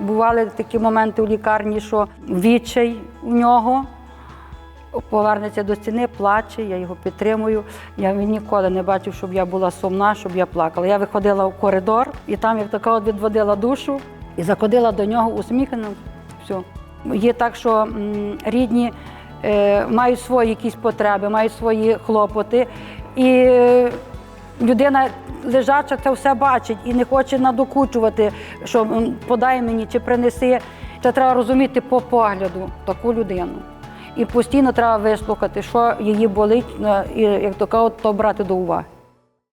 бували такі моменти у лікарні, що відчай у нього повернеться до стіни, плаче, я його підтримую. Я ніколи не бачив, щоб я була сумна, щоб я плакала. Я виходила в коридор і там як така от відводила душу і заходила до нього усміхнена. Все. Є так, що рідні е, мають свої якісь потреби, мають свої хлопоти. І е, людина лежача це все бачить і не хоче надокучувати, що подай мені чи принеси. Це треба розуміти по погляду таку людину. І постійно треба вислухати, що її болить, е, і як то кажуть, то брати до уваги.